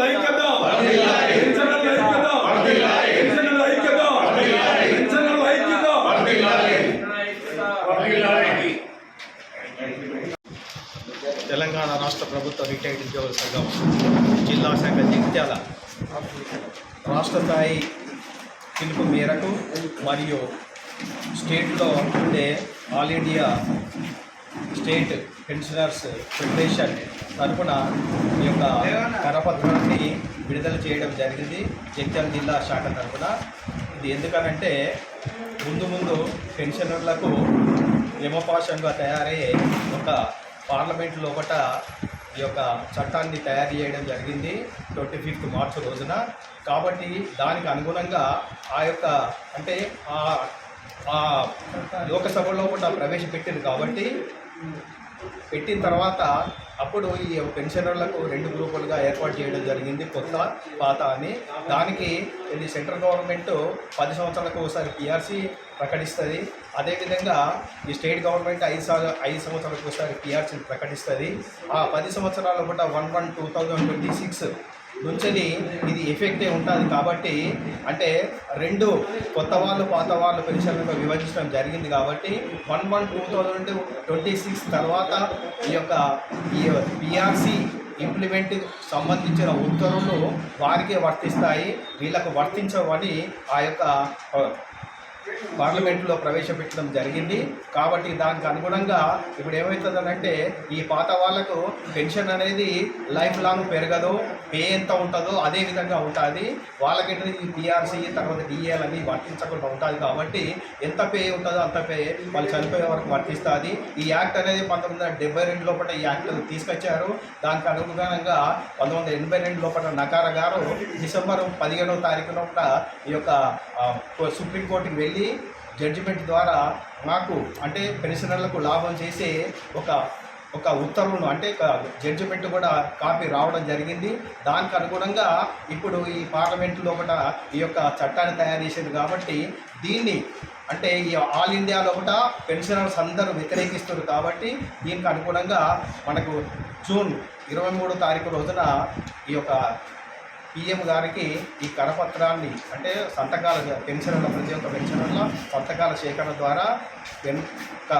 ఐక్యత పెన్షనర్ల ఐక్యత పెన్షనర్ల ఐక్యత పెన్షనర్ల ఐక్యత తెలంగాణ రాష్ట్ర ప్రభుత్వ రిటైర్డ్ ఉద్యోగుల సంఘం జిల్లా శాఖ జగిత్యాల రాష్ట్ర స్థాయి పిలుపు మేరకు మరియు స్టేట్లో ఉండే all India state pensioners federation తరఫున ఈ యొక్క కరపత్రాన్ని విడుదల చేయడం జరిగింది జగిత్యాల జిల్లా శాఖ తరఫున ఇది ఎందుకనంటే ముందు ముందు పెన్షనర్లకు యమపాశంగా తయారయ్యే ఒక పార్లమెంట్ లోపట ఈ యొక్క చట్టాన్ని తయారు చేయడం జరిగింది ట్వంటీ ఫిఫ్త్ మార్చ్ రోజున. కాబట్టి దానికి అనుగుణంగా ఆ యొక్క అంటే ఆ ఆ లోకసభలో కూడా ప్రవేశపెట్టింది కాబట్టి పెట్టిన తర్వాత అప్పుడు ఈ పెన్షనర్లకు రెండు గ్రూపులుగా ఏర్పాటు చేయడం జరిగింది కొత్త పాత అని. దానికి ఇది సెంట్రల్ గవర్నమెంట్ పది సంవత్సరాలకు ఒకసారి పిఆర్సీ ప్రకటిస్తుంది. అదేవిధంగా ఈ స్టేట్ గవర్నమెంట్ ఐదు సార్ ఐదు సంవత్సరాలకు ఒకసారి పిఆర్సీని ప్రకటిస్తుంది. ఆ పది సంవత్సరాల పూట one one two thousand twenty six నుంచని ఇది ఎఫెక్టే ఉంటుంది కాబట్టి అంటే రెండు కొత్త వాళ్ళు పాత వాళ్ళు పెన్షన్లను విభజించడం జరిగింది కాబట్టి one one two thousand twenty six తర్వాత ఈ యొక్క పిఆర్సీ పిఆర్సి ఇంప్లిమెంట్ సంబంధించిన ఉత్తర్వులు వారికే వర్తిస్తాయి. వీళ్ళకు వర్తించవని ఆ యొక్క పార్లమెంట్లో ప్రవేశపెట్టడం జరిగింది. కాబట్టి దానికి అనుగుణంగా ఇప్పుడు ఏమవుతుందనంటే ఈ పాత వాళ్ళకు పెన్షన్ అనేది లైఫ్ లాంగ్ పెరగదు పే ఎంత ఉంటుందో అదే విధంగా ఉంటుంది. వాళ్ళకి ఈ పిఆర్సీ తర్వాత డిఏలు అన్నీ వర్తించకుండా ఉంటుంది కాబట్టి ఎంత పే ఉంటుందో అంత పే వాళ్ళు చనిపోయే వరకు వర్తిస్తుంది. ఈ యాక్ట్ అనేది పంతొమ్మిది వందల డెబ్బై రెండు లోపల ఈ యాక్ట్ తీసుకొచ్చారు. దానికి అనుగుణంగా పంతొమ్మిది వందల ఎనభై రెండు లోపల నకార గారు డిసెంబర్ పదిహేనవ తారీఖు లోపల ఈ యొక్క సుప్రీంకోర్టుకి వెళ్ళి జడ్జిమెంట్ ద్వారా మాకు అంటే పెన్షనర్లకు లాభం చేసే ఒక ఒక ఉత్తర్వును అంటే జడ్జిమెంట్ కూడా కాపీ రావడం జరిగింది. దానికి అనుగుణంగా ఇప్పుడు ఈ పార్లమెంట్ లోపల ఈ యొక్క చట్టాన్ని తయారు చేసింది కాబట్టి దీన్ని అంటే ఈ ఆల్ ఇండియా లోపల పెన్షనర్స్ అందరూ వ్యతిరేకిస్తారు కాబట్టి దీనికి అనుగుణంగా మనకు జూన్ ఇరవై మూడో తారీఖు రోజున ఈ యొక్క పిఎం గారికి ఈ కరపత్రాన్ని అంటే సంతకాల పెన్షన్ల ప్రతి ఒక్క పెన్షన్ల సంతకాల సేకరణ ద్వారా ఒక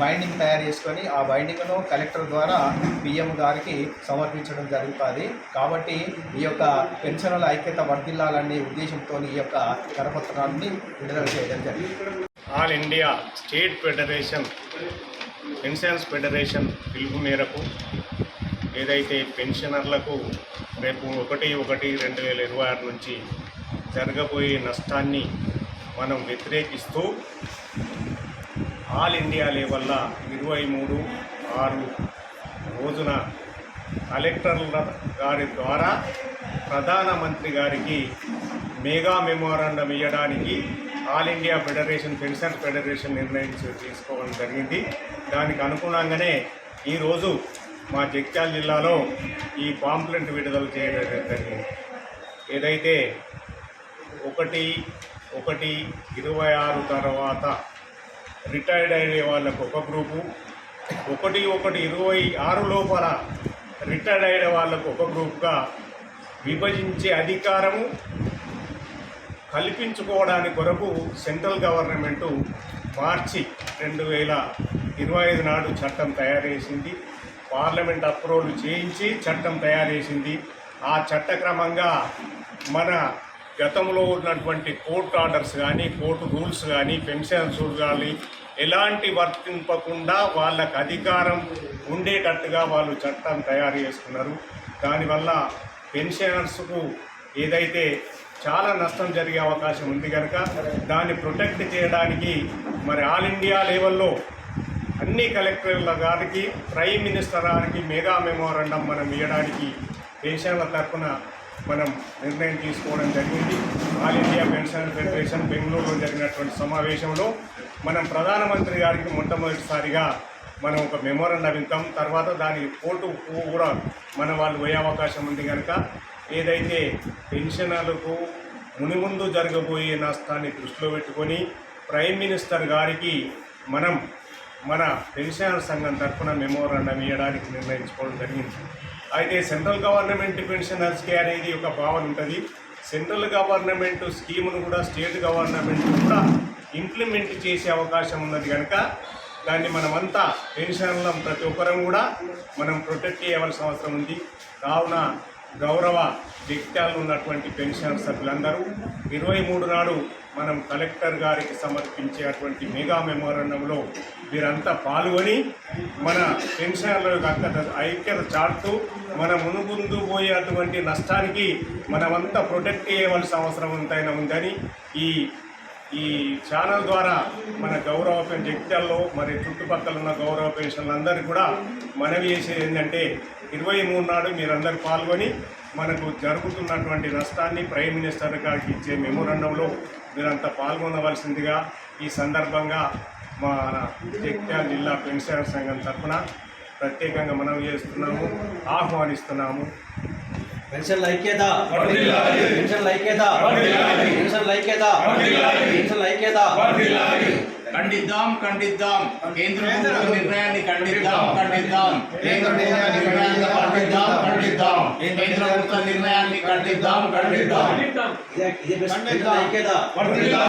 బైండింగ్ తయారు చేసుకొని ఆ బైండింగ్ను కలెక్టర్ ద్వారా పిఎం గారికి సమర్పించడం జరుగుతుంది. కాబట్టి ఈ యొక్క పెన్షన్ల ఐక్యత వర్ధిల్లాలనే ఉద్దేశంతో ఈ యొక్క కరపత్రాన్ని విడుదల చేయడం జరిగింది. All India state federation pensions federation పిలుపు మేరకు ఏదైతే పెన్షనర్లకు రేపు ఒకటి ఒకటి రెండు వేల ఇరవై ఆరు నుంచి జరగబోయే నష్టాన్ని మనం వ్యతిరేకిస్తూ ఆల్ ఇండియా లెవెల్ల ఇరవై మూడు ఆరు రోజున కలెక్టర్ల గారి ద్వారా ప్రధానమంత్రి గారికి మెగా మెమోరాండం ఇవ్వడానికి all India federation pension federation నిర్ణయం తీసుకోవడం జరిగింది. దానికి అనుగుణంగానే ఈరోజు మా జగిత్యాల జిల్లాలో ఈ పాంప్లెంట్ విడుదల చేయడం జరిగింది ఏదైతే ఒకటి ఒకటి ఇరవై ఆరు తర్వాత రిటైర్డ్ అయ్యే వాళ్ళకు ఒక గ్రూపు ఒకటి ఒకటి ఇరవై ఆరు లోపల రిటైర్డ్ అయ్యే వాళ్ళకు ఒక గ్రూప్గా విభజించే అధికారము కల్పించుకోవడానికి కొరకు సెంట్రల్ గవర్నమెంటు మార్చి రెండు వేల ఇరవై ఐదు నాడు చట్టం తయారు చేసింది. పార్లమెంట్ అప్రూవల్ చేయించి చట్టం తయారు చేసింది. ఆ చట్టక్రమంగా మన గతంలో ఉన్నటువంటి కోర్టు ఆర్డర్స్ కానీ కోర్టు రూల్స్ కానీ పెన్షన్స్ కానీ ఎలాంటి వర్తింపకుండా వాళ్ళకు అధికారం ఉండేటట్టుగా వాళ్ళు చట్టం తయారు చేసుకున్నారు. దానివల్ల పెన్షనర్స్కు ఏదైతే చాలా నష్టం జరిగే అవకాశం ఉంది కనుక దాన్ని ప్రొటెక్ట్ చేయడానికి మరి ఆల్ ఇండియా లెవెల్లో అన్ని కలెక్టర్ల గారికి ప్రైమ్ మినిస్టర్ గారికి మెగా మెమోరండం మనం ఇవ్వడానికి పెన్షన్ల తరఫున మనం నిర్ణయం తీసుకోవడం జరిగింది. ఆల్ ఇండియా పెన్షన్ ఫెడరేషన్ బెంగళూరులో జరిగినటువంటి సమావేశంలో మనం ప్రధానమంత్రి గారికి మొట్టమొదటిసారిగా మనం ఒక మెమోరండం ఇద్దాం. తర్వాత దాని కోర్టు కూడా మన వాళ్ళు పోయే అవకాశం ఉంది కనుక ఏదైతే పెన్షనర్లకు మునిముందు జరగబోయే నష్టాన్ని దృష్టిలో పెట్టుకొని ప్రైమ్ మినిస్టర్ గారికి మనం మన పెన్షనర్ సంఘం తరఫున మెమోరాండం ఇవ్వడానికి నిర్ణయించుకోవడం జరిగింది. అయితే సెంట్రల్ గవర్నమెంట్ పెన్షనర్స్కి అనేది ఒక భావన ఉంటుంది. సెంట్రల్ గవర్నమెంట్ స్కీమును కూడా స్టేట్ గవర్నమెంట్ కూడా ఇంప్లిమెంట్ చేసే అవకాశం ఉన్నది కనుక దాన్ని మనమంతా పెన్షన్లం ప్రతి ఒక్కరం కూడా మనం ప్రొటెక్ట్ చేయవలసిన అవసరం ఉంది. కావున గౌరవ వ్యక్తాలు ఉన్నటువంటి పెన్షన్ సభ్యులందరూ ఇరవై మూడు నాడు మనం కలెక్టర్ గారికి సమర్పించేటువంటి మెగా మెమోరండంలో వీరంతా పాల్గొని మన పెన్షన్ల యొక్క ఐక్యత చాటుతూ మన మునుగుందు పోయేటువంటి నష్టానికి మనమంతా ప్రొటెక్ట్ చేయవలసిన అవసరం ఎంతైనా ఉందని ఈ ఈ ఛానల్ ద్వారా మన గౌరవ పెన్ జగిత్యాల్లో మరి చుట్టుపక్కల ఉన్న గౌరవ పెన్షన్లందరికీ కూడా మనవి చేసేది ఏంటంటే ఇరవై మూడు నాడు మీరందరూ పాల్గొని మనకు జరుగుతున్నటువంటి నష్టాన్ని ప్రైమ్ మినిస్టర్ గారికి ఇచ్చే మెమోరండంలో మీరంతా పాల్గొనవలసిందిగా ఈ సందర్భంగా మన జగిత్యాల జిల్లా పెన్షన్ సంఘం తరఫున ప్రత్యేకంగా మనవి చేస్తున్నాము ఆహ్వానిస్తున్నాము పెన్షన్ ఐక్యత వర్ధిల్లాలి. పెన్షన్ ఐక్యత ఐక్యత ఐక్యత. ఖండిద్దాం ఖండిద్దాం. కేంద్ర ప్రభుత్వ నిర్ణయాన్ని ఖండిద్దాం ఖండిద్దాం. కేంద్ర నిర్ణయాన్ని ఖండిద్దాం ఖండిద్దాం కేంద్ర ప్రభుత్వ నిర్ణయాన్ని ఖండిద్దాం ఖండిద్దాం. ఇదే